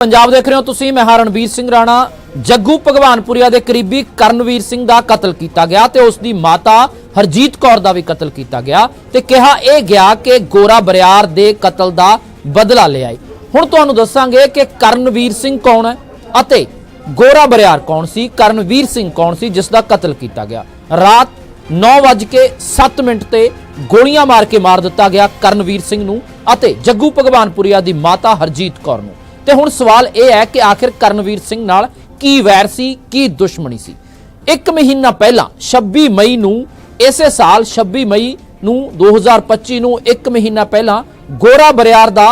ਪੰਜਾਬ ਦੇਖ ਰਹੇ ਹੋ ਤੁਸੀਂ, ਮੈਂ ਹਾਂ ਸਿੰਘ ਰਾਣਾ। ਜੱਗੂ ਭਗਵਾਨਪੁਰੀਆ ਦੇ ਕਰੀਬੀ ਕਰਨਵੀਰ ਸਿੰਘ ਦਾ ਕਤਲ ਕੀਤਾ ਗਿਆ ਤੇ ਉਸ ਦੀ ਮਾਤਾ ਹਰਜੀਤ ਕੌਰ ਦਾ ਵੀ ਕਤਲ ਕੀਤਾ ਗਿਆ ਤੇ ਕਿਹਾ ਇਹ ਗਿਆ ਕਿ ਗੋਰਾ ਬਰਿਆਰ ਦੇ ਕਤਲ ਦਾ ਬਦਲਾ ਲਿਆ ਏ ਹੁਣ ਤੁਹਾਨੂੰ ਦੱਸਾਂਗੇ ਕਿ ਕਰਨਵੀਰ ਸਿੰਘ ਕੌਣ ਹੈ ਅਤੇ ਗੋਰਾ ਬਰਿਆਰ ਕੌਣ ਸੀ, ਕਰਨਵੀਰ ਸਿੰਘ ਕੌਣ ਸੀ, ਜਿਸ ਦਾ ਕਤਲ ਕੀਤਾ ਗਿਆ। ਰਾਤ 9:07 ਮਿੰਟ ਤੇ ਗੋਲੀਆਂ ਮਾਰ ਕੇ ਮਾਰ ਦਿੱਤਾ ਗਿਆ ਕਰਨਵੀਰ ਸਿੰਘ ਨੂੰ ਅਤੇ ਜੱਗੂ ਭਗਵਾਨਪੁਰੀਆ ਦੀ ਮਾਤਾ ਹਰਜੀਤ ਕੌਰ ਨੂੰ। ਤੇ ਹੁਣ ਸਵਾਲ ਇਹ ਹੈ ਕਿ ਆਖਿਰ ਕਰਨਵੀਰ ਸਿੰਘ ਨਾਲ ਕੀ ਵੈਰ ਸੀ, ਕੀ ਦੁਸ਼ਮਣੀ ਸੀ? ਇੱਕ ਮਹੀਨਾ ਪਹਿਲਾਂ 26 ਮਈ ਨੂੰ, ਇਸੇ ਸਾਲ 26 ਮਈ ਨੂੰ 2025 ਨੂੰ ਇੱਕ ਮਹੀਨਾ ਪਹਿਲਾਂ ਗੋਰਾ ਬਰਿਆਰ ਦਾ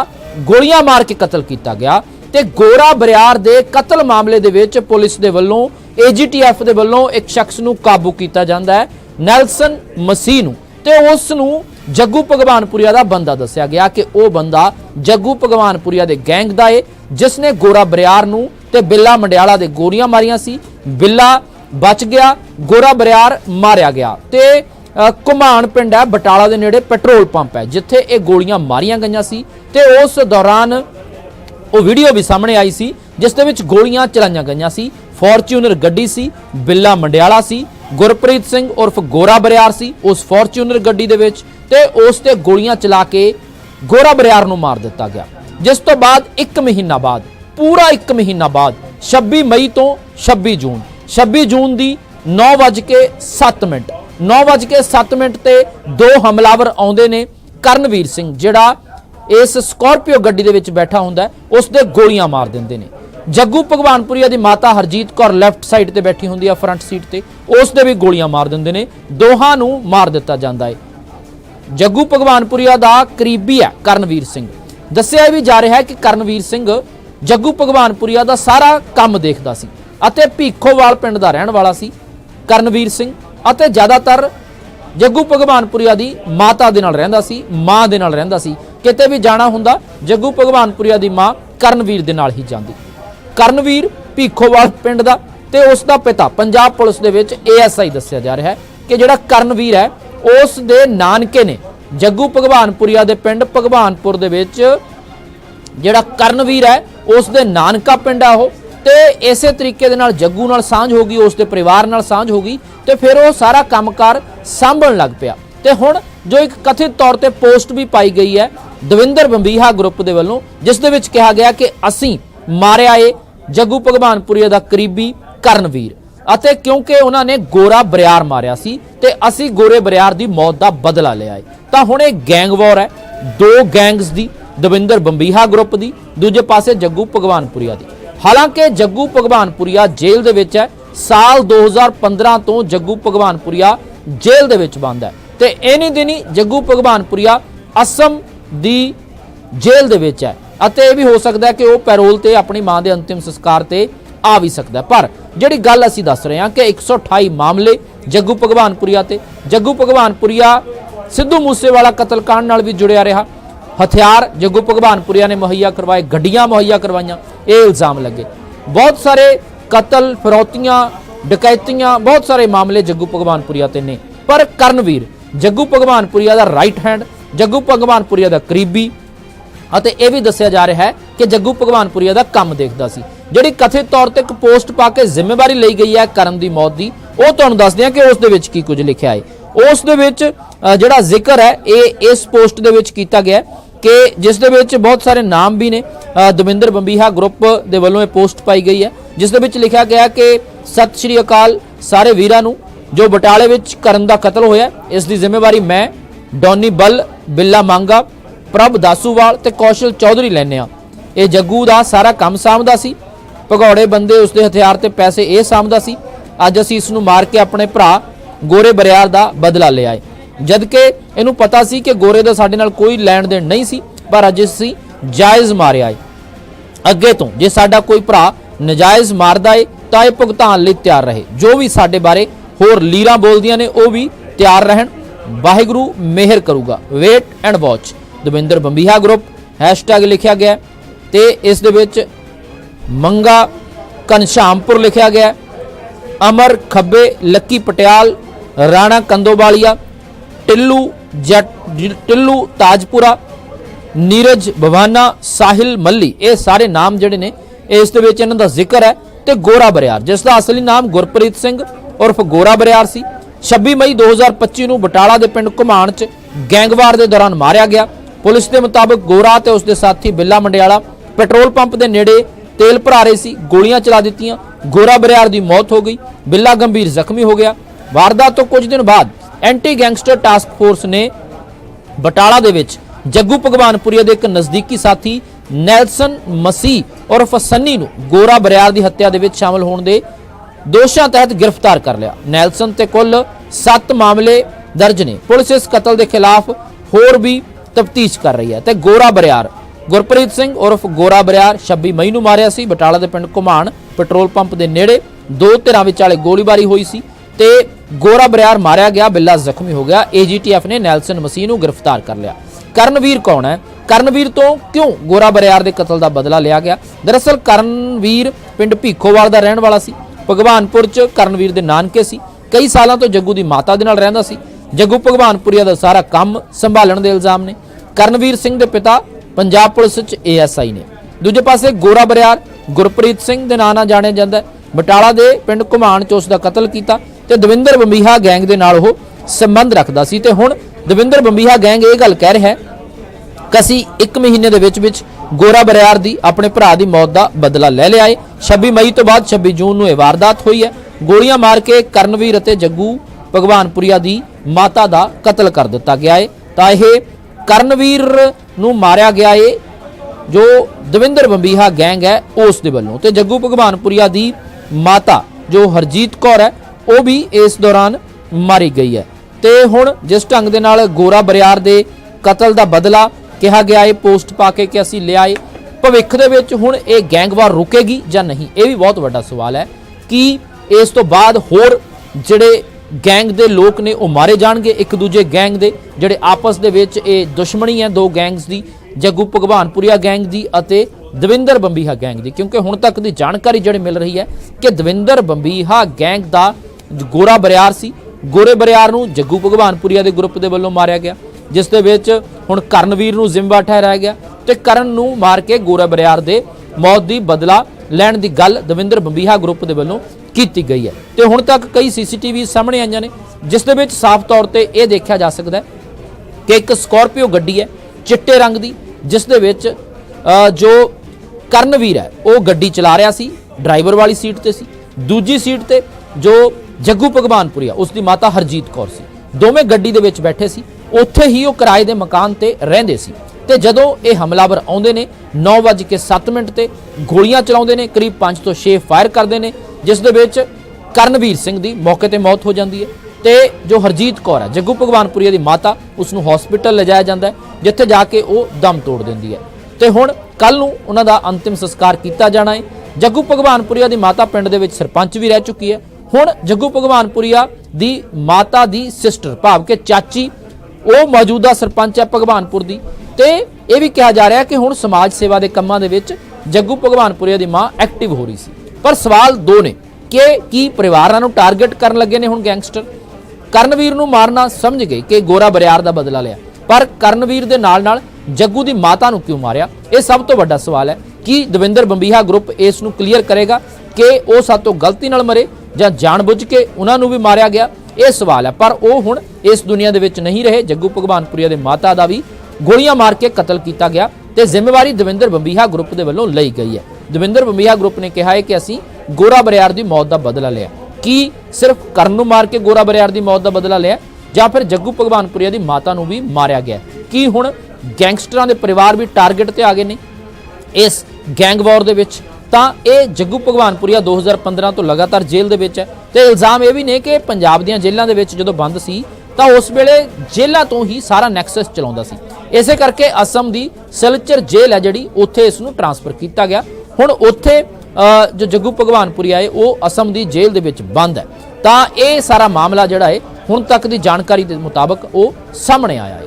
ਗੋਲੀਆਂ ਮਾਰ ਕੇ ਕਤਲ ਕੀਤਾ ਗਿਆ ਤੇ ਗੋਰਾ ਬਰਿਆਰ ਦੇ ਕਤਲ ਮਾਮਲੇ ਦੇ ਵਿੱਚ ਪੁਲਿਸ ਦੇ ਵੱਲੋਂ ਏਜੀਟੀਐਫ ਦੇ ਵੱਲੋਂ ਇੱਕ ਸ਼ਖਸ ਨੂੰ ਕਾਬੂ ਕੀਤਾ ਜਾਂਦਾ ਹੈ, ਨੈਲਸਨ ਮਸੀਹ ਨੂੰ। ਤੇ ਉਸ ਨੂੰ ਜੱਗੂ ਭਗਵਾਨਪੁਰੀਆ ਦਾ ਬੰਦਾ ਦੱਸਿਆ ਗਿਆ ਕਿ ਉਹ ਬੰਦਾ ਜੱਗੂ ਭਗਵਾਨਪੁਰੀਆ ਦੇ ਗੈਂਗ ਦਾ ਏ ਜਿਸ ਨੇ ਗੋਰਾ ਬਰਿਆਰ ਨੂੰ ਤੇ ਬਿੱਲਾ ਮੰਡਿਆਲਾ ਦੇ ਗੋਲੀਆਂ ਮਾਰੀਆਂ ਸੀ ਬਿੱਲਾ ਬਚ ਗਿਆ ਗੋਰਾ ਬਰਿਆਰ ਮਾਰਿਆ ਗਿਆ ਤੇ ਅ, ਘੁਮਾਣ ਪਿੰਡ ਹੈ ਬਟਾਲਾ ਦੇ ਨੇੜੇ ਪੈਟਰੋਲ ਪੰਪ ਹੈ ਜਿੱਥੇ ਇਹ ਗੋਲੀਆਂ ਮਾਰੀਆਂ ਗਈਆਂ ਸੀ ਤੇ ਉਸ ਦੌਰਾਨ ਉਹ ਵੀਡੀਓ ਵੀ ਸਾਹਮਣੇ ਆਈ ਸੀ ਜਿਸ ਦੇ ਵਿੱਚ ਗੋਲੀਆਂ ਚਲਾਈਆਂ ਗਈਆਂ ਸੀ ਫੋਰਚੂਨਰ ਗੱਡੀ ਸੀ ਬਿੱਲਾ ਮੰਡਿਆਲਾ ਸੀ ਗੁਰਪ੍ਰੀਤ ਸਿੰਘ ਉਰਫ ਗੋਰਾ ਬਰਿਆਰ ਸੀ ਉਸ ਫੋਰਚੂਨਰ ਗੱਡੀ ਦੇ ਵਿੱਚ ਤੇ ਉਸ ਤੇ ਗੋਲੀਆਂ ਚਲਾ ਕੇ ਗੋਰਾ ਬਰਿਆਰ ਨੂੰ ਮਾਰ ਦਿੱਤਾ ਗਿਆ। ਜਿਸ ਤੋਂ ਬਾਅਦ 1 ਮਹੀਨਾ ਬਾਅਦ ਪੂਰਾ 1 ਮਹੀਨਾ ਬਾਅਦ 26 ਮਈ ਤੋਂ 26 ਜੂਨ 26 ਜੂਨ ਦੀ 9:07 ਮਿੰਟ 9:07 ਮਿੰਟ ਤੇ ਦੋ ਹਮਲਾਵਰ ਆਉਂਦੇ ਨੇ ਕਰਨਵੀਰ ਸਿੰਘ ਜਿਹੜਾ ਇਸ ਸਕਾਰਪੀਓ ਗੱਡੀ ਦੇ ਵਿੱਚ ਬੈਠਾ ਹੁੰਦਾ ਹੈ, ਉਸ ਦੇ ਗੋਲੀਆਂ ਮਾਰ ਦਿੰਦੇ ਨੇ। ਜੱਗੂ ਭਗਵਾਨਪੁਰੀਆ ਦੀ ਮਾਤਾ ਹਰਜੀਤ ਕੌਰ ਲੈਫਟ ਸਾਈਡ ਤੇ ਬੈਠੀ ਹੁੰਦੀ ਆ ਫਰੰਟ ਸੀਟ ਤੇ ਉਸ ਦੇ ਵੀ ਗੋਲੀਆਂ ਮਾਰ ਦਿੰਦੇ ਨੇ ਦੋਹਾਂ ਨੂੰ ਮਾਰ ਦਿੱਤਾ ਜਾਂਦਾ ਹੈ। ਜੱਗੂ ਭਗਵਾਨਪੁਰੀਆ ਦਾ ਕਰੀਬੀ ਹੈ ਕਰਨਵੀਰ ਸਿੰਘ। ਦੱਸਿਆ ਵੀ ਜਾ ਰਿਹਾ ਹੈ ਕਿ ਕਰਨਵੀਰ ਸਿੰਘ ਜੱਗੂ ਭਗਵਾਨਪੁਰੀਆ ਦਾ ਸਾਰਾ ਕੰਮ ਦੇਖਦਾ ਸੀ ਅਤੇ ਭੀਖੋਵਾਲ ਪਿੰਡ ਦਾ ਰਹਿਣ ਵਾਲਾ ਸੀ। ਕਰਨਵੀਰ ਸਿੰਘ ਅਤੇ ਜ਼ਿਆਦਾਤਰ ਜੱਗੂ ਭਗਵਾਨਪੁਰੀਆ ਦੀ ਮਾਤਾ ਦੇ ਨਾਲ ਰਹਿੰਦਾ ਸੀ, ਮਾਂ ਦੇ ਨਾਲ ਰਹਿੰਦਾ ਸੀ। ਕਿਤੇ ਵੀ ਜਾਣਾ ਹੁੰਦਾ, ਜੱਗੂ ਭਗਵਾਨਪੁਰੀਆ ਦੀ ਮਾਂ ਕਰਨਵੀਰ ਦੇ ਨਾਲ ਹੀ ਜਾਂਦੀ। ਕਰਨਵੀਰ ਭੀਖੋਵਾਲ ਪਿੰਡ ਦਾ ਤੇ ਉਸ ਦਾ ਪਿਤਾ ਪੰਜਾਬ ਪੁਲਿਸ ਦੇ ਵਿੱਚ ਏਐਸਆਈ ਦੱਸਿਆ ਜਾ ਰਿਹਾ ਹੈ ਕਿ ਜਿਹੜਾ ਕਰਨਵੀਰ ਹੈ, ਉਸ ਦੇ ਨਾਨਕੇ ਨੇ ਜੱਗੂ ਭਗਵਾਨਪੁਰੀਆ ਦੇ ਪਿੰਡ ਭਗਵਾਨਪੁਰ ਦੇ ਵਿੱਚ ਜਿਹੜਾ ਕਰਨਵੀਰ ਹੈ, ਉਸ ਦੇ ਨਾਨਕਾ ਪਿੰਡ ਆ ਉਹ। ਤੇ ਇਸੇ ਤਰੀਕੇ ਦੇ ਨਾਲ ਜੱਗੂ ਨਾਲ ਸਾਂਝ ਹੋ ਗਈ, ਉਸ ਦੇ ਪਰਿਵਾਰ ਨਾਲ ਸਾਂਝ ਹੋ ਗਈ ਤੇ ਫਿਰ ਉਹ ਸਾਰਾ ਕੰਮਕਾਰ ਸੰਭਲਣ ਲੱਗ ਪਿਆ। ਤੇ ਹੁਣ ਜੋ ਇੱਕ ਕਥਿਤ ਤੌਰ ਤੇ ਪੋਸਟ ਵੀ ਪਾਈ ਗਈ ਹੈ, ਦਵਿੰਦਰ ਬੰਬੀਹਾ ਗਰੁੱਪ ਦੇ ਵੱਲੋਂ, ਜਿਸ ਦੇ ਵਿੱਚ ਕਿਹਾ ਗਿਆ ਕਿ ਅਸੀਂ ਮਾਰਿਆ ਏ ਜੱਗੂ ਭਗਵਾਨਪੁਰੀਆ ਦਾ ਕਰੀਬੀ ਕਰਨਵੀਰ। ਅਤੇ ਕਿਉਂਕਿ ਉਹਨਾਂ ਨੇ ਗੋਰਾ ਬਰਿਆਰ ਮਾਰਿਆ ਸੀ ਤੇ ਅਸੀਂ ਗੋਰੇ ਬਰਿਆਰ ਦੀ ਮੌਤ ਦਾ ਬਦਲਾ ਲਿਆ ਹੈ ਤਾਂ ਹੁਣ ਇਹ ਗੈਂਗ ਵਾਰ ਹੈ। ਦੋ ਗੈਂਗਸ ਦੀ, ਦਵਿੰਦਰ ਬੰਬੀਹਾ ਗਰੁੱਪ ਦੀ, ਦੂਜੇ ਪਾਸੇ ਜੱਗੂ ਭਗਵਾਨਪੁਰੀਆ ਦੀ। ਹਾਲਾਂਕਿ ਜੱਗੂ ਭਗਵਾਨਪੁਰੀਆ ਜੇਲ੍ਹ ਦੇ ਵਿੱਚ ਹੈ। ਸਾਲ 2015 ਤੋਂ ਜੱਗੂ ਭਗਵਾਨਪੁਰੀਆ ਜੇਲ੍ਹ ਦੇ ਵਿੱਚ ਬੰਦ ਹੈ। ਤੇ ਇਨੀ ਦਿਨੀ ਜੱਗੂ ਭਗਵਾਨਪੁਰੀਆ ਅਸਮ ਦੀ ਜੇਲ੍ਹ ਦੇ ਵਿੱਚ ਹੈ। ਅਤੇ ਇਹ ਵੀ ਹੋ ਸਕਦਾ ਹੈ ਕਿ ਉਹ ਪੈਰੋਲ ਤੇ ਆਪਣੀ ਮਾਂ ਦੇ ਅੰਤਿਮ ਸੰਸਕਾਰ ਤੇ ਆ ਵੀ ਸਕਦਾ ਪਰ ਜਿਹੜੀ ਗੱਲ ਅਸੀਂ ਦੱਸ ਰਹੇ ਹਾਂ ਕਿ 128 ਮਾਮਲੇ ਜੱਗੂ ਭਗਵਾਨਪੁਰੀਆ ਤੇ, ਜੱਗੂ ਭਗਵਾਨਪੁਰੀਆ ਸਿੱਧੂ ਮੂਸੇਵਾਲਾ ਕਤਲकांड ਨਾਲ ਵੀ ਜੁੜਿਆ ਰਿਹਾ। ਹਥਿਆਰ ਜੱਗੂ ਭਗਵਾਨਪੁਰੀਆ ਨੇ ਮੁਹੱਈਆ ਕਰਵਾਏ, ਗੱਡੀਆਂ ਮੁਹੱਈਆ ਕਰਵਾਈਆਂ, ਇਹ ਇਲਜ਼ਾਮ ਲੱਗੇ। ਬਹੁਤ ਸਾਰੇ ਕਤਲ, ਫਰੋਤੀਆਂ, ਡਕੈਤੀਆਂ, ਬਹੁਤ ਸਾਰੇ ਮਾਮਲੇ ਜੱਗੂ ਭਗਵਾਨਪੁਰੀਆ ਤੇ ਨੇ। ਪਰ ਕਰਨਵੀਰ, ਜੱਗੂ ਭਗਵਾਨਪੁਰੀਆ ਦਾ ਰਾਈਟ ਹੈਂਡ ਜੱਗੂ ਭਗਵਾਨਪੁਰੀਆ ਦਾ ਕਰੀਬੀ, ਅਤੇ ਇਹ ਵੀ ਦੱਸਿਆ ਜਾ ਰਿਹਾ ਹੈ ਕਿ ਜੱਗੂ ਭਗਵਾਨਪੁਰੀਆ ਦਾ ਕੰਮ ਦੇਖਦਾ ਸੀ। ਜਿਹੜੀ ਕਥਿਤ ਤੌਰ ਤੇ ਇੱਕ ਪੋਸਟ ਪਾ ਕੇ ਜ਼ਿੰਮੇਵਾਰੀ ਲਈ ਗਈ ਹੈ ਕਰਨ ਦੀ ਮੌਤ ਦੀ, ਉਹ ਤੁਹਾਨੂੰ ਦੱਸਦੇ ਹਾਂ ਕਿ ਉਸ ਦੇ ਵਿੱਚ ਕੀ ਕੁਝ ਲਿਖਿਆ ਹੈ। ਉਸ ਦੇ ਵਿੱਚ ਜਿਹੜਾ ਜ਼ਿਕਰ ਹੈ, ਇਹ ਇਸ ਪੋਸਟ ਦੇ ਵਿੱਚ ਕੀਤਾ ਗਿਆ ਕਿ ਜਿਸ ਦੇ ਵਿੱਚ ਬਹੁਤ ਸਾਰੇ ਨਾਮ ਵੀ ਨੇ। ਦਵਿੰਦਰ ਬੰਬੀਹਾ ਗਰੁੱਪ ਦੇ ਵੱਲੋਂ ਇਹ ਪੋਸਟ ਪਾਈ ਗਈ ਹੈ, ਜਿਸ ਦੇ ਵਿੱਚ ਲਿਖਿਆ ਗਿਆ ਕਿ ਸਤਿ ਸ਼੍ਰੀ ਅਕਾਲ ਸਾਰੇ ਵੀਰਾਂ ਨੂੰ, ਜੋ ਬਟਾਲੇ ਵਿੱਚ ਕਰਨ ਦਾ ਕਤਲ ਹੋਇਆ ਇਸ ਦੀ ਜ਼ਿੰਮੇਵਾਰੀ ਮੈਂ, ਡੌਨੀ ਬੱਲ, ਬਿੱਲਾ ਮੰਗਾ, ਪ੍ਰਭ ਦਾਸੂਵਾਲ ਤੇ ਕੌਸ਼ਲ ਚੌਧਰੀ ਲੈਨੇ ਆ ਇਹ ਜੱਗੂ ਦਾ ਸਾਰਾ ਕੰਮ ਸਾਂਭਦਾ ਸੀ। ਭਗੌੜੇ ਬੰਦੇ ਉਸਦੇ ਹਥਿਆਰ ਤੇ ਪੈਸੇ ਇਹ ਸਾਂਭਦਾ ਸੀ। ਅੱਜ ਅਸੀਂ ਇਸ ਨੂੰ ਮਾਰ ਕੇ ਆਪਣੇ ਭਰਾ ਗੋਰੇ ਬਰਿਆਰ ਦਾ ਬਦਲਾ ਲਿਆ ਹੈ ਜਦਕਿ ਇਹਨੂੰ ਪਤਾ ਸੀ ਕਿ ਗੋਰੇ ਦਾ ਸਾਡੇ ਨਾਲ ਕੋਈ ਲੈਣ ਦੇਣ ਨਹੀਂ ਸੀ, ਪਰ ਅੱਜ ਅਸੀਂ ਜਾਇਜ਼ ਮਾਰਿਆ ਏ ਅੱਗੇ ਤੋਂ ਜੇ ਸਾਡਾ ਕੋਈ ਭਰਾ ਨਜਾਇਜ਼ ਮਾਰਦਾ ਏ, ਤਾਂ ਇਹ ਭੁਗਤਾਨ ਲਈ ਤਿਆਰ ਰਹੇ। ਜੋ ਵੀ ਸਾਡੇ ਬਾਰੇ ਹੋਰ ਲੀਰਾਂ ਬੋਲਦੀਆਂ ਨੇ, ਉਹ ਵੀ ਤਿਆਰ ਰਹਿਣ। ਵਾਹਿਗੁਰੂ ਮਿਹਰ ਕਰੂਗਾ। Wait and watch Davinder Bambiha group hashtag ਲਿਖਿਆ ਗਿਆ ਹੈ। ਤੇ ਇਸ ਦੇ ਵਿੱਚ ਮੰਗਾ ਕਨਸ਼ਾਮਪੁਰ ਲਿਖਿਆ ਗਿਆ ਅਮਰ ਖੱਬੇ ਲੱਕੀ ਪਟਿਆਲ, ਰਾਣਾ ਕੰਦੋਵਾਲੀਆ, ਟਿੱਲੂ ਜੱਟ, ਟਿੱਲੂ ਤਾਜਪੁਰਾ, ਨੀਰਜ ਭਵਾਨਾ ਸਾਹਿਲ ਮੱਲੀ। ਇਹ ਸਾਰੇ ਨਾਮ ਜਿਹੜੇ ਨੇ, ਇਸ ਦੇ ਵਿੱਚ ਇਹਨਾਂ ਦਾ ਜ਼ਿਕਰ ਹੈ ਤੇ ਗੋਰਾ ਬਰਿਆਰ। ਜਿਸ ਦਾ ਅਸਲੀ ਨਾਮ ਗੁਰਪ੍ਰੀਤ ਸਿੰਘ ਉਰਫ ਗੋਰਾ ਬਰਿਆਰ ਸੀ। 26 ਮਈ 2025 ਨੂੰ ਬਟਾਲਾ ਦੇ ਪਿੰਡ ਘੁਮਾਣ 'ਚ ਗੈਂਗਵਾਰ ਦੇ ਦੌਰਾਨ ਮਾਰਿਆ ਗਿਆ। ਪੁਲਿਸ ਦੇ ਮੁਤਾਬਕ ਗੋਰਾ ਤੇ ਉਸਦੇ ਸਾਥੀ ਬਿੱਲਾ ਮੰਡਿਆਲਾ ਪੈਟਰੋਲ ਪੰਪ ਦੇ ਨੇੜੇ ਤੇਲ ਭਰਾ ਰਹੇ ਸੀ, ਗੋਲੀਆਂ ਚਲਾ ਦਿੱਤੀਆਂ, ਗੋਰਾ ਬਰਿਆਰ ਦੀ ਮੌਤ ਹੋ ਗਈ, ਬਿੱਲਾ ਗੰਭੀਰ ਜ਼ਖਮੀ ਹੋ ਗਿਆ। ਵਾਰਦਾਤ ਤੋਂ ਕੁਝ ਦਿਨ ਬਾਅਦ ਐਂਟੀ ਗੈਂਗਸਟਰ ਟਾਸਕ ਫੋਰਸ ਨੇ ਬਟਾਲਾ ਦੇ ਵਿੱਚ ਜੱਗੂ ਭਗਵਾਨਪੁਰੀਆ ਦੇ ਇੱਕ ਨਜ਼ਦੀਕੀ ਸਾਥੀ, ਨੈਲਸਨ ਮਸੀ ਉਰਫ ਸੰਨੀ ਨੂੰ ਗੋਰਾ ਬਰਿਆਰ ਦੀ ਹੱਤਿਆ ਦੇ ਵਿੱਚ ਸ਼ਾਮਲ ਹੋਣ ਦੇ ਦੋਸ਼ਾਂ ਤਹਿਤ ਗ੍ਰਿਫਤਾਰ ਕਰ ਲਿਆ। ਨੈਲਸਨ ਤੇ ਕੁੱਲ 7 ਮਾਮਲੇ ਦਰਜ ਨੇ। ਪੁਲਿਸ ਇਸ ਕਤਲ ਦੇ ਖਿਲਾਫ ਹੋਰ ਵੀ ਤਫਤੀਸ਼ ਕਰ ਰਹੀ ਹੈ ਤੇ ਗੋਰਾ ਬਰਿਆਰ ਗੁਰਪ੍ਰੀਤ ਸਿੰਘ ਉਰਫ ਗੋਰਾ ਬਰਿਆਰ 26 ਮਈ ਨੂੰ ਮਾਰਿਆ ਸੀ। ਬਟਾਲਾ ਦੇ ਪਿੰਡ ਘੁਮਾਣ ਪੈਟਰੋਲ ਪੰਪ ਦੇ ਨੇੜੇ ਦੋ ਧਿਰਾਂ ਵਿਚਾਲੇ ਗੋਲੀਬਾਰੀ ਹੋਈ ਸੀ ਤੇ ਗੋਰਾ ਬਰਿਆਰ ਮਾਰਿਆ ਗਿਆ, ਬਿੱਲਾ ਜ਼ਖਮੀ ਹੋ ਗਿਆ। ਏਜੀਟੀਐਫ ਨੇ ਨੈਲਸਨ ਮਸੀਹ ਨੂੰ ਗ੍ਰਿਫਤਾਰ ਕਰ ਲਿਆ। ਕਰਨਵੀਰ ਕੌਣ ਹੈ? ਕਰਨਵੀਰ ਤੋਂ ਕਿਉਂ ਗੋਰਾ ਬਰਿਆਰ ਦੇ ਕਤਲ ਦਾ ਬਦਲਾ ਲਿਆ ਗਿਆ? ਦਰਅਸਲ ਕਰਨਵੀਰ ਪਿੰਡ ਭੀਖੋਵਾਲ ਦਾ ਰਹਿਣ ਵਾਲਾ ਸੀ। ਭਗਵਾਨਪੁਰ ਚ ਕਰਨਵੀਰ ਦੇ ਨਾਨਕੇ ਸੀ। ਕਈ ਸਾਲਾਂ ਤੋਂ ਜੱਗੂ ਦੀ ਮਾਤਾ ਦੇ ਨਾਲ ਰਹਿੰਦਾ ਸੀ। ਜੱਗੂ ਭਗਵਾਨਪੁਰੀਆ ਦਾ ਸਾਰਾ ਕੰਮ ਸੰਭਾਲਣ ਦੇ ਇਲਜ਼ਾਮ ਨੇ। ਕਰਨਵੀਰ ਸਿੰਘ ਦੇ ਪਿਤਾ ਪੰਜਾਬ ਪੁਲਿਸ ਚ ਏਐਸਆਈ ਨੇ। ਦੂਜੇ ਪਾਸੇ ਗੋਰਾ ਬਰਿਆਰ, ਗੁਰਪ੍ਰੀਤ ਸਿੰਘ ਦੇ ਨਾਂ ਨਾਲ ਜਾਣਿਆ ਜਾਂਦਾ ਬਟਾਲਾ ਦੇ ਪਿੰਡ ਘੁਮਾਣ ਚ ਉਸ ਦਾ ਕਤਲ ਕੀਤਾ ਤੇ ਦਵਿੰਦਰ ਬੰਬੀਹਾ ਗੈਂਗ ਦੇ ਨਾਲ ਉਹ ਸੰਬੰਧ ਰੱਖਦਾ ਸੀ। ਤੇ ਹੁਣ ਦਵਿੰਦਰ ਬੰਬੀਹਾ ਗੈਂਗ ਇਹ ਗੱਲ ਕਹਿ ਰਿਹਾ ਹੈ ਕਿ ਅਸੀਂ 1 ਮਹੀਨੇ ਦੇ ਵਿੱਚ ਵਿੱਚ ਗੋਰਾ ਬਰਿਆਰ ਦੀ ਆਪਣੇ ਭਰਾ ਦੀ ਮੌਤ ਦਾ ਬਦਲਾ ਲੈ ਲਿਆ ਏ 26 ਮਈ ਤੋਂ ਬਾਅਦ 26 ਜੂਨ ਨੂੰ ਇਹ ਵਾਰਦਾਤ ਹੋਈ ਹੈ। ਗੋਲੀਆਂ ਮਾਰ ਕੇ ਕਰਨਵੀਰ ਅਤੇ ਜੱਗੂ ਭਗਵਾਨਪੁਰੀਆ ਦੀ ਮਾਤਾ ਦਾ ਕਤਲ ਕਰ ਦਿੱਤਾ ਗਿਆ ਏ ਤਾਂ ਇਹ ਕਰਨਵੀਰ ਨੂੰ ਮਾਰਿਆ ਗਿਆ ਏ, ਜੋ ਦਵਿੰਦਰ ਬੰਬੀਹਾ ਗੈਂਗ ਹੈ, ਉਸ ਦੇ ਵੱਲੋਂ। ਤੇ ਜੱਗੂ ਭਗਵਾਨਪੁਰੀਆ ਦੀ ਮਾਤਾ, ਜੋ ਹਰਜੀਤ ਕੌਰ ਹੈ, ਉਹ ਵੀ ਇਸ ਦੌਰਾਨ ਮਾਰੀ ਗਈ ਹੈ। ਤੇ ਹੁਣ ਜਿਸ ਢੰਗ ਦੇ ਨਾਲ ਗੋਰਾ ਬਰਿਆਰ ਦੇ ਕਤਲ ਦਾ ਬਦਲਾ ਕਿਹਾ ਗਿਆ ਏ, ਪੋਸਟ ਪਾ ਕੇ ਕਿ ਅਸੀਂ ਲਿਆਏ ਭਵਿੱਖ ਦੇ ਵਿੱਚ ਹੁਣ ਇਹ ਗੈਂਗਵਾਰ ਰੁਕੇਗੀ ਜਾਂ ਨਹੀਂ, ਇਹ ਵੀ ਬਹੁਤ ਵੱਡਾ ਸਵਾਲ ਹੈ ਕਿ ਇਸ ਤੋਂ ਬਾਅਦ ਹੋਰ ਜਿਹੜੇ ਗੈਂਗ ਦੇ ਲੋਕ ਨੇ ਉਹ ਮਾਰੇ ਜਾਣਗੇ ਇੱਕ ਦੂਜੇ ਗੈਂਗ ਦੇ, ਜਿਹੜੇ ਆਪਸ ਦੇ ਵਿੱਚ ਇਹ ਦੁਸ਼ਮਣੀ ਹੈ ਦੋ ਗੈਂਗਸ ਦੀ, ਜੱਗੂ ਭਗਵਾਨਪੁਰੀਆ ਗੈਂਗ ਦੀ ਅਤੇ ਦਵਿੰਦਰ ਬੰਬੀਹਾ ਗੈਂਗ ਦੀ। ਕਿਉਂਕਿ ਹੁਣ ਤੱਕ ਦੀ ਜਾਣਕਾਰੀ ਜਿਹੜੀ ਮਿਲ ਰਹੀ ਹੈ ਕਿ ਦਵਿੰਦਰ ਬੰਬੀਹਾ ਗੈਂਗ ਦਾ ਗੋਰਾ ਬਰਿਆਰ ਸੀ। ਗੋਰੇ ਬਰਿਆਰ ਨੂੰ ਜੱਗੂ ਭਗਵਾਨਪੁਰੀਆ ਦੇ ਗਰੁੱਪ ਦੇ ਵੱਲੋਂ ਮਾਰਿਆ ਗਿਆ, ਜਿਸ ਦੇ ਵਿੱਚ ਹੁਣ ਕਰਨਵੀਰ ਨੂੰ ਜ਼ਿੰਮਾ ਠਹਿਰਾਇਆ ਗਿਆ ਤੇ ਕਰਨ ਨੂੰ ਮਾਰ ਕੇ ਗੋਰਾ ਬਰਿਆਰ ਦੇ ਮੌਤ ਦੀ ਬਦਲਾ ਲੈਣ ਦੀ ਗੱਲ ਦਵਿੰਦਰ ਬੰਬੀਹਾ ਗਰੁੱਪ ਦੇ ਵੱਲੋਂ ਕੀਤੀ ਗਈ ਹੈ। ਤੇ ਹੁਣ ਤੱਕ ਕਈ ਸੀਸੀਟੀਵੀ ਸਾਹਮਣੇ ਆਈਆਂ ਨੇ, ਜਿਸ ਦੇ ਵਿੱਚ ਸਾਫ਼ ਤੌਰ ਤੇ ਇਹ ਦੇਖਿਆ ਜਾ ਸਕਦਾ ਹੈ ਕਿ ਇੱਕ ਸਕੋਰਪੀਓ ਗੱਡੀ ਹੈ, ਚਿੱਟੇ ਰੰਗ ਦੀ, ਜਿਸ ਦੇ ਵਿੱਚ ਜੋ ਕਰਨਵੀਰ ਹੈ, ਉਹ ਗੱਡੀ ਚਲਾ ਰਿਹਾ ਸੀ, ਡਰਾਈਵਰ ਵਾਲੀ ਸੀਟ ਤੇ ਸੀ। ਦੂਜੀ ਸੀਟ ਤੇ ਜੋ ਜੱਗੂ ਭਗਵਾਨਪੁਰੀਆ ਉਸ ਦੀ ਮਾਤਾ ਹਰਜੀਤ ਕੌਰ ਸੀ। ਦੋਵੇਂ ਗੱਡੀ ਦੇ ਵਿੱਚ ਬੈਠੇ ਸੀ। ਉੱਥੇ ਹੀ ਉਹ ਕਿਰਾਏ ਦੇ ਮਕਾਨ ਤੇ ਰਹਿੰਦੇ ਸੀ। ਤੇ ਜਦੋਂ ਇਹ ਹਮਲਾਵਰ ਆਉਂਦੇ ਨੇ 9:07 ਮਿੰਟ ਤੇ ਗੋਲੀਆਂ ਚਲਾਉਂਦੇ ਨੇ, ਕਰੀਬ 5 ਤੋਂ 6 ਫਾਇਰ ਕਰਦੇ ਨੇ ਜਿਸ ਦੇ ਵਿੱਚ ਕਰਨਵੀਰ ਸਿੰਘ ਦੀ ਮੌਕੇ ਤੇ ਮੌਤ ਹੋ ਜਾਂਦੀ ਹੈ ਤੇ ਜੋ ਹਰਜੀਤ ਕੌਰ ਹੈ, ਜੱਗੂ ਭਗਵਾਨਪੁਰੀਆ ਦੀ ਮਾਤਾ ਉਸ ਨੂੰ ਹਸਪੀਟਲ ਲਿਜਾਇਆ ਜਾਂਦਾ ਹੈ, ਜਿੱਥੇ ਜਾ ਕੇ ਉਹ ਦਮ ਤੋੜ ਦਿੰਦੀ ਹੈ। ਤੇ ਹੁਣ ਕੱਲ ਨੂੰ ਉਹਨਾਂ ਦਾ ਅੰਤਿਮ ਸੰਸਕਾਰ ਕੀਤਾ ਜਾਣਾ ਹੈ। ਜੱਗੂ ਭਗਵਾਨਪੁਰੀਆ ਦੀ ਮਾਤਾ ਪਿੰਡ ਦੇ ਵਿੱਚ ਸਰਪੰਚ ਵੀ ਰਹਿ ਚੁੱਕੀ ਹੈ। ਹੁਣ ਜੱਗੂ ਭਗਵਾਨਪੁਰੀਆ ਦੀ ਮਾਤਾ ਦੀ ਸਿਸਟਰ ਭਾਵ ਕਿ ਚਾਚੀ, ਉਹ ਮੌਜੂਦਾ ਸਰਪੰਚ ਹੈ ਭਗਵਾਨਪੁਰ ਦੀ। ਤੇ ਇਹ ਵੀ ਕਿਹਾ ਜਾ ਰਿਹਾ ਕਿ ਹੁਣ ਸਮਾਜ ਸੇਵਾ ਦੇ ਕੰਮਾਂ ਦੇ ਵਿੱਚ ਜੱਗੂ ਭਗਵਾਨਪੁਰੀਆ ਦੀ ਮਾਂ ਐਕਟਿਵ ਹੋ ਰਹੀ ਸੀ। ਪਰ ਸਵਾਲ ਦੋ ਨੇ, ਕਿ ਕੀ ਪਰਿਵਾਰਾਂ ਨੂੰ ਟਾਰਗੇਟ ਕਰਨ ਲੱਗੇ ਨੇ ਹੁਣ ਗੈਂਗਸਟਰ? ਕਰਨਵੀਰ ਨੂੰ ਮਾਰਨਾ ਸਮਝ ਗਏ ਕਿ ਗੋਰਾ ਬਰਿਆਰ ਦਾ ਬਦਲਾ ਲਿਆ। ਪਰ ਕਰਨਵੀਰ ਦੇ ਨਾਲ ਨਾਲ ਜੱਗੂ ਦੀ ਮਾਤਾ ਨੂੰ ਕਿਉਂ ਮਾਰਿਆ? ਇਹ ਸਭ ਤੋਂ ਵੱਡਾ ਸਵਾਲ ਹੈ। ਕਿ ਦਵਿੰਦਰ ਬੰਬੀਹਾ ਗਰੁੱਪ ਇਸ ਨੂੰ ਕਲੀਅਰ ਕਰੇਗਾ ਕਿ ਉਹ ਸਾਤੋਂ ਗਲਤੀ ਨਾਲ ਮਰੇ ਜਾਂ ਜਾਣਬੁੱਝ ਕੇ ਉਹਨਾਂ ਨੂੰ ਵੀ ਮਾਰਿਆ ਗਿਆ? ਇਹ ਸਵਾਲ ਹੈ। ਪਰ ਉਹ ਹੁਣ ਇਸ ਦੁਨੀਆ ਦੇ ਵਿੱਚ ਨਹੀਂ ਰਹੇ। ਜੱਗੂ ਭਗਵਾਨਪੁਰੀਆ ਦੇ ਮਾਤਾ ਦਾ ਵੀ ਗੋਲੀਆਂ ਮਾਰ ਕੇ ਕਤਲ ਕੀਤਾ ਗਿਆ ਤੇ ਜ਼ਿੰਮੇਵਾਰੀ ਦਵਿੰਦਰ ਬੰਬੀਹਾ ਗਰੁੱਪ ਦੇ ਵੱਲੋਂ ਲਈ ਗਈ ਹੈ। ਦਵਿੰਦਰ ਬੰਬੀਹਾ ਗਰੁੱਪ ਨੇ ਕਿਹਾ ਹੈ ਕਿ ਅਸੀਂ ਗੋਰਾ ਬਰਿਆਰ ਦੀ ਮੌਤ ਦਾ ਬਦਲਾ ਲਿਆ। ਕੀ ਸਿਰਫ ਕਰਨ ਨੂੰ ਮਾਰ ਕੇ ਗੋਰਾ ਬਰਿਆਰ ਦੀ ਮੌਤ ਦਾ ਬਦਲਾ ਲਿਆ ਜਾਂ ਫਿਰ ਜੱਗੂ ਭਗਵਾਨਪੁਰੀਆ ਦੀ ਮਾਤਾ ਨੂੰ ਵੀ ਮਾਰਿਆ ਗਿਆ? ਕੀ ਹੁਣ ਗੈਂਗਸਟਰਾਂ ਦੇ ਪਰਿਵਾਰ ਵੀ ਟਾਰਗੇਟ ਤੇ ਆ ਗਏ ਨੇ? ਇਸ ਗੈਂਗ ਵਾਰ ਦੇ ਵਿੱਚ ਤਾਂ ਇਹ ਜੱਗੂ ਭਗਵਾਨਪੁਰੀਆ 2015 ਤੋਂ ਲਗਾਤਾਰ ਜੇਲ੍ਹ ਦੇ ਵਿੱਚ ਹੈ ਤੇ ਇਲਜ਼ਾਮ ਇਹ ਵੀ ਨੇ ਕਿ ਪੰਜਾਬ ਦੀਆਂ ਜੇਲ੍ਹਾਂ ਦੇ ਵਿੱਚ ਜਦੋਂ ਬੰਦ ਸੀ ਤਾਂ ਉਸ ਵੇਲੇ ਜੇਲ੍ਹਾਂ ਤੋਂ ਹੀ ਸਾਰਾ ਨੈਕਸਸ ਚਲਾਉਂਦਾ ਸੀ। ਇਸੇ ਕਰਕੇ ਅਸਮ ਦੀ ਸਿਲਚਰ ਜੇਲ੍ਹ ਹੈ ਜਿਹੜੀ, ਉੱਥੇ ਇਸ ਨੂੰ ਟਰਾਂਸਫਰ ਕੀਤਾ ਗਿਆ। ਹੁਣ ਉੱਥੇ ਜੋ ਜੱਗੂ ਭਗਵਾਨਪੁਰੀ ਆਏ, ਉਹ ਅਸਮ ਦੀ ਜੇਲ੍ਹ ਦੇ ਵਿੱਚ ਬੰਦ ਹੈ। ਤਾਂ ਇਹ ਸਾਰਾ ਮਾਮਲਾ ਜਿਹੜਾ ਹੈ, ਹੁਣ ਤੱਕ ਦੀ ਜਾਣਕਾਰੀ ਦੇ ਮੁਤਾਬਕ ਉਹ ਸਾਹਮਣੇ ਆਇਆ ਹੈ।